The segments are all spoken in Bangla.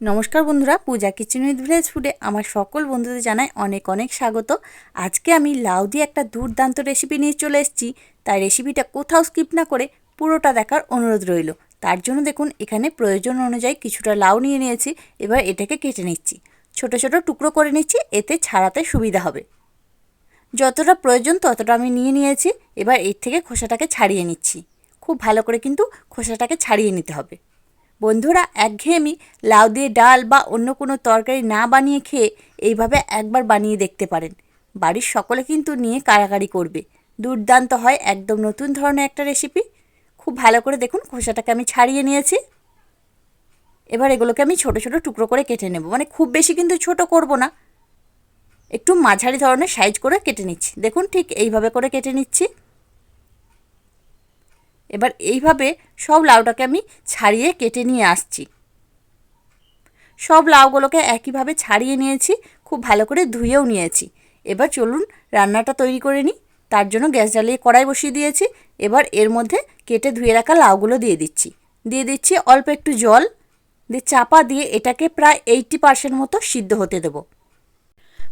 নমস্কার বন্ধুরা, পূজা কিচেন উইথ ভিলেজ ফুডে আমার সকল বন্ধুদের জানাই অনেক অনেক স্বাগত। আজকে আমি লাউ দিয়ে একটা দুর্দান্ত রেসিপি নিয়ে চলে এসেছি। তাই রেসিপিটা কোথাও স্কিপ না করে পুরোটা দেখার অনুরোধ রইল। তার জন্য দেখুন, এখানে প্রয়োজন অনুযায়ী কিছুটা লাউ নিয়ে নিয়েছি, এবার এটাকে কেটে নিচ্ছি। ছোট ছোট টুকরো করে নিচ্ছি, এতে ছাড়াতে সুবিধা হবে। যতটা প্রয়োজন ততটা আমি নিয়ে নিয়েছি, এবার এর থেকে খোসাটাকে ছাড়িয়ে নিচ্ছি। খুব ভালো করে কিন্তু খোসাটাকে ছাড়িয়ে নিতে হবে। বন্ধুরা, একঘেয়েমি লাউ দিয়ে ডাল বা অন্য কোনো তরকারি না বানিয়ে খেয়ে এইভাবে একবার বানিয়ে দেখতে পারেন। বাড়ির সকলে কিন্তু নিয়ে কারাকারি করবে। দুর্দান্ত হয় একদম নতুন ধরনের একটা রেসিপি খুব ভালো করে দেখুন, খোসাটাকে আমি ছাড়িয়ে নিয়েছি। এবার এগুলোকে আমি ছোট ছোট টুকরো করে কেটে নেব। মানে খুব বেশি কিন্তু ছোট করব না। একটু মাঝারি ধরনের সাইজ করে কেটে নিচ্ছি। দেখুন, ঠিক এইভাবে করে কেটে নিচ্ছি। এবার এইভাবে সব লাউটাকে আমি ছাড়িয়ে কেটে নিয়ে আসছি। সব লাউগুলোকে একইভাবে ছাড়িয়ে নিয়েছি, খুব ভালো করে ধুয়েও নিয়েছি। এবার চলুন রান্নাটা তৈরি করে নিই। তার জন্য গ্যাস জ্বালিয়ে কড়াই বসিয়ে দিয়েছি। এবার এর মধ্যে কেটে ধুয়ে রাখা লাউগুলো দিয়ে দিচ্ছি। দিয়ে দিচ্ছি অল্প একটু জল। দিয়ে চাপা দিয়ে এটাকে প্রায় এইটটি পার্সেন্ট মতো সিদ্ধ হতে দেব।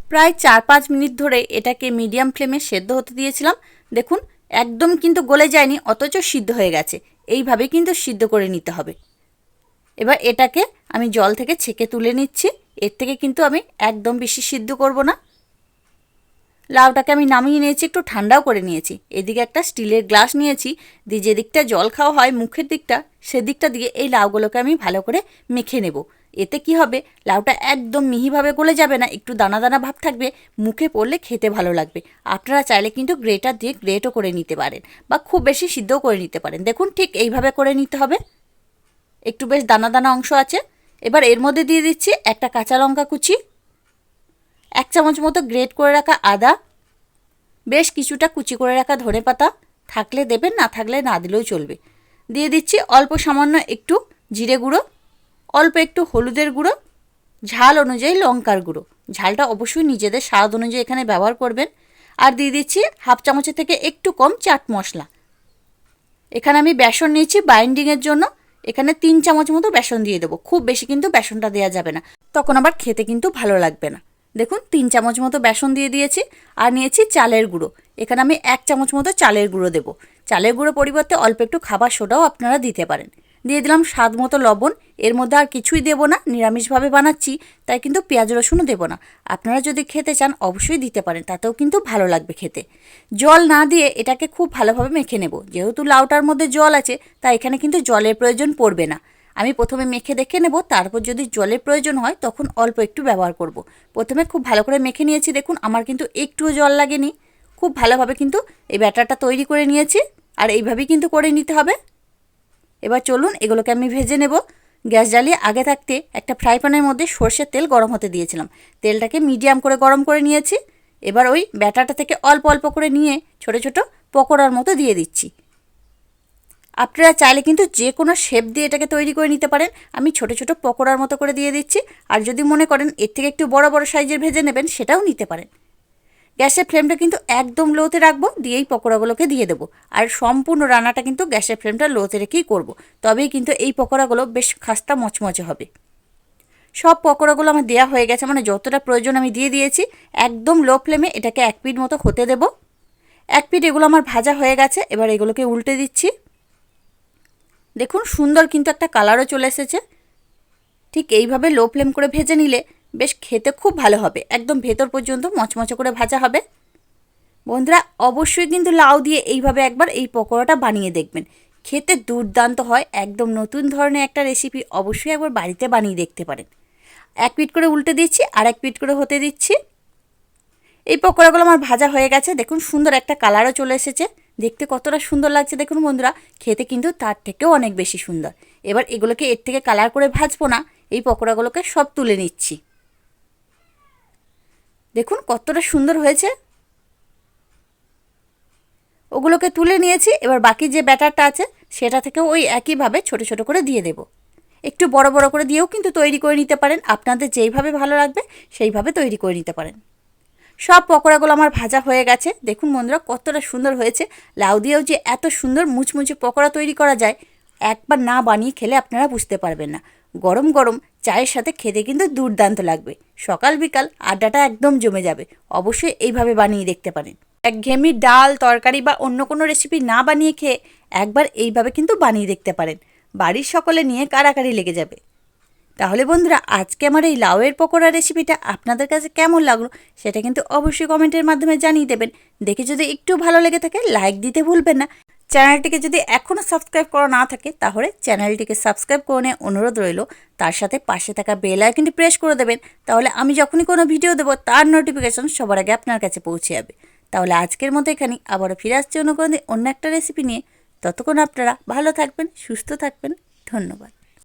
প্রায় চার পাঁচ মিনিট ধরে এটাকে মিডিয়াম ফ্লেমে সেদ্ধ হতে দিয়েছিলাম। দেখুন একদম কিন্তু গলে যায়নি, অথচ সিদ্ধ হয়ে গেছে। এইভাবে কিন্তু সিদ্ধ করে নিতে হবে। এবার এটাকে আমি জল থেকে ছেঁকে তুলে নিচ্ছি। এর থেকে কিন্তু আমি একদম বেশি সিদ্ধ করব না। লাউটাকে আমি নামিয়ে নিয়েছি, একটু ঠান্ডাও করে নিয়েছি। এদিকে একটা স্টিলের গ্লাস নিয়েছি, দিয়ে যে দিকটা জল খাওয়া হয় মুখের দিকটা, সেদিকটা দিয়ে এই লাউগুলোকে আমি ভালো করে মেখে নেব। এতে কি হবে? লাউটা একদম মিহিভাবে গলে যাবে না, একটু দানা দানা ভাব থাকবে, মুখে পড়লে খেতে ভালো লাগবে। আপনারা চাইলে কিন্তু গ্রেটার দিয়ে গ্রেটও করে নিতে পারেন, বা খুব বেশি সিদ্ধও করে নিতে পারেন। দেখুন, ঠিক এইভাবে করে নিতে হবে। একটু বেশ দানা দানা অংশ আছে। এবার এর মধ্যে দিয়ে দিচ্ছি একটা কাঁচা লঙ্কা কুচি। এক চামচ মতো গ্রেট করে রাখা আদা, বেশ কিছুটা কুচি করে রাখা ধনে পাতা, থাকলে দেবেন, না থাকলে না দিলেও চলবে। দিয়ে দিচ্ছি অল্প সামান্য একটু জিরে গুঁড়ো, অল্প একটু হলুদের গুঁড়ো, ঝাল অনুযায়ী লঙ্কার গুঁড়ো। ঝালটা অবশ্যই নিজেদের স্বাদ অনুযায়ী এখানে ব্যবহার করবেন। আর দিয়ে দিচ্ছি হাফ চামচের থেকে একটু কম চাট মশলা। এখানে আমি বেসন নিয়েছি বাইন্ডিংয়ের জন্য। এখানে তিন চামচ মতো বেসন দিয়ে দেবো। খুব বেশি কিন্তু বেসনটা দেওয়া যাবে না। তখন আবার খেতে কিন্তু ভালো লাগবে না। দেখুন, তিন চামচ মতো বেসন দিয়ে দিয়েছি, আর নিয়েছি চালের গুঁড়ো। এখানে আমি এক চামচ মতো চালের গুঁড়ো দেবো। চালের গুঁড়ো পরিবর্তে অল্প একটু খাবার সোডাও আপনারা দিতে পারেন। দিয়ে দিলাম স্বাদ মতো লবণ। এর মধ্যে আর কিছুই দেবো না, নিরামিষভাবে বানাচ্ছি, তাই কিন্তু পেঁয়াজ রসুনও দেবো না। আপনারা যদি খেতে চান, অবশ্যই দিতে পারেন, তাতেও কিন্তু ভালো লাগবে খেতে। জল না দিয়ে এটাকে খুব ভালোভাবে মেখে নেব। যেহেতু লাউটার মধ্যে জল আছে, তাই এখানে কিন্তু জলের প্রয়োজন পড়বে না। আমি প্রথমে মেখে দেখে নেব, তারপর যদি জলের প্রয়োজন হয় তখন অল্প একটু ব্যবহার করব। প্রথমে খুব ভালো করে মেখে নিয়েছি, দেখুন আমার কিন্তু একটুও জল লাগেনি। খুব ভালোভাবে কিন্তু এই ব্যাটারটা তৈরি করে নিয়েছি, আর এইভাবেই কিন্তু করে নিতে হবে। এবার চলুন এগুলোকে আমি ভেজে নেব। গ্যাস জ্বালিয়ে আগে থাকতে একটা ফ্রাই প্যানের মধ্যে সর্ষের তেল গরম হতে দিয়েছিলাম। তেলটাকে মিডিয়াম করে গরম করে নিয়েছি। এবার ওই ব্যাটারটা থেকে অল্প অল্প করে নিয়ে ছোট ছোট পকোড়ার মতো দিয়ে দিচ্ছি। আপনারা চাইলে কিন্তু যে কোনো শেপ দিয়ে এটাকে তৈরি করে নিতে পারেন। আমি ছোট ছোট পকোড়ার মতো করে দিয়ে দিচ্ছি। আর যদি মনে করেন এর থেকে একটু বড় বড় সাইজের ভেজে নেবেন, সেটাও নিতে পারেন। গ্যাসের ফ্লেমটা কিন্তু একদম লোতে রাখব, দিয়েই পকোড়াগুলোকে দিয়ে দেবো। আর সম্পূর্ণ রান্নাটা কিন্তু গ্যাসের ফ্লেমটা লোতে রেখেই করব। তবেই কিন্তু এই পকোড়াগুলো বেশ খাস্তা মচমচে হবে। সব পকোড়াগুলো আমার দেওয়া হয়ে গেছে মানে যতটা প্রয়োজন আমি দিয়ে দিয়েছি, একদম লো ফ্লেমে এটাকে এক পিট মতো হতে দেব। এক পিট এগুলো আমার ভাজা হয়ে গেছে, এবার এগুলোকে উল্টে দিচ্ছি। দেখুন, সুন্দর কিন্তু একটা কালারও চলে এসেছে। ঠিক এইভাবে লো ফ্লেম করে ভেজে নিলে বেশ খেতে খুব ভালো হবে। একদম ভেতর পর্যন্ত মচমচে করে ভাজা হবে। বন্ধুরা, অবশ্যই কিন্তু লাউ দিয়ে এইভাবে একবার এই পকোড়াটা বানিয়ে দেখবেন। খেতে দুর্দান্ত হয়, একদম নতুন ধরনের একটা রেসিপি অবশ্যই একবার বাড়িতে বানিয়ে দেখতে পারেন। এক পিট করে উল্টে দিচ্ছি, আর এক পিট করে হতে দিচ্ছি। এই পকোড়াগুলো আমার ভাজা হয়ে গেছে। দেখুন, সুন্দর একটা কালারও চলে এসেছে। দেখতে কতটা সুন্দর লাগছে দেখুন বন্ধুরা, খেতে কিন্তু তার থেকেও অনেক বেশি সুন্দর। এবার এগুলোকে এর থেকে কালার করে ভাজবো না, এই পকোড়াগুলোকে সব তুলে নিচ্ছি। দেখুন কতটা সুন্দর হয়েছে। ওগুলোকে তুলে নিয়েছি, এবার বাকি যে ব্যাটারটা আছে, সেটা থেকে ওই একইভাবে ছোট ছোট করে দিয়ে দেব। একটু বড় বড় করে দিয়েও কিন্তু তৈরি করে নিতে পারেন, আপনাদের যেইভাবে ভালো লাগবে সেইভাবে তৈরি করে নিতে পারেন। সব পকোড়াগুলো আমার ভাজা হয়ে গেছে। দেখুন বন্ধুরা, কতটা সুন্দর হয়েছে। লাউ দিয়েও যে এত সুন্দর মুচমুচে পকোড়া তৈরি করা যায়, একবার না বানিয়ে খেলে আপনারা বুঝতে পারবেন না। গরম গরম চায়ের সাথে খেতে কিন্তু দুর্দান্ত লাগবে। সকাল বিকাল আড্ডাটা একদম জমে যাবে। অবশ্যই এইভাবে বানিয়ে দেখতে পারেন। একঘেয়েমি ডাল, তরকারি বা অন্য কোনো রেসিপি না বানিয়ে খেয়ে একবার এইভাবে কিন্তু বানিয়ে দেখতে পারেন। বাড়ির সকলে নিয়ে কারাকারি লেগে যাবে। তাহলে বন্ধুরা, আজকে আমার এই লাউয়ের পকোড়া রেসিপিটা আপনাদের কাছে কেমন লাগল সেটা কিন্তু অবশ্যই কমেন্টের মাধ্যমে জানিয়ে দেবেন। দেখে যদি একটু ভালো লেগে থাকে লাইক দিতে ভুলবেন না। চ্যানেলটিকে যদি এখনও সাবস্ক্রাইব করা না থাকে, তাহলে চ্যানেলটিকে সাবস্ক্রাইব করে নিয়ে অনুরোধ রইল। তার সাথে পাশে থাকা বেল আইকনটি প্রেস করে দেবেন। তাহলে আমি যখনই কোনো ভিডিও দেবো, তার নোটিফিকেশন সবার আগে আপনার কাছে পৌঁছে যাবে। তাহলে আজকের মতো এখানে আবারও ফিরে আসছে অন্য কোনো অন্য একটা রেসিপি নিয়ে। ততক্ষণ আপনারা ভালো থাকবেন, সুস্থ থাকবেন। ধন্যবাদ।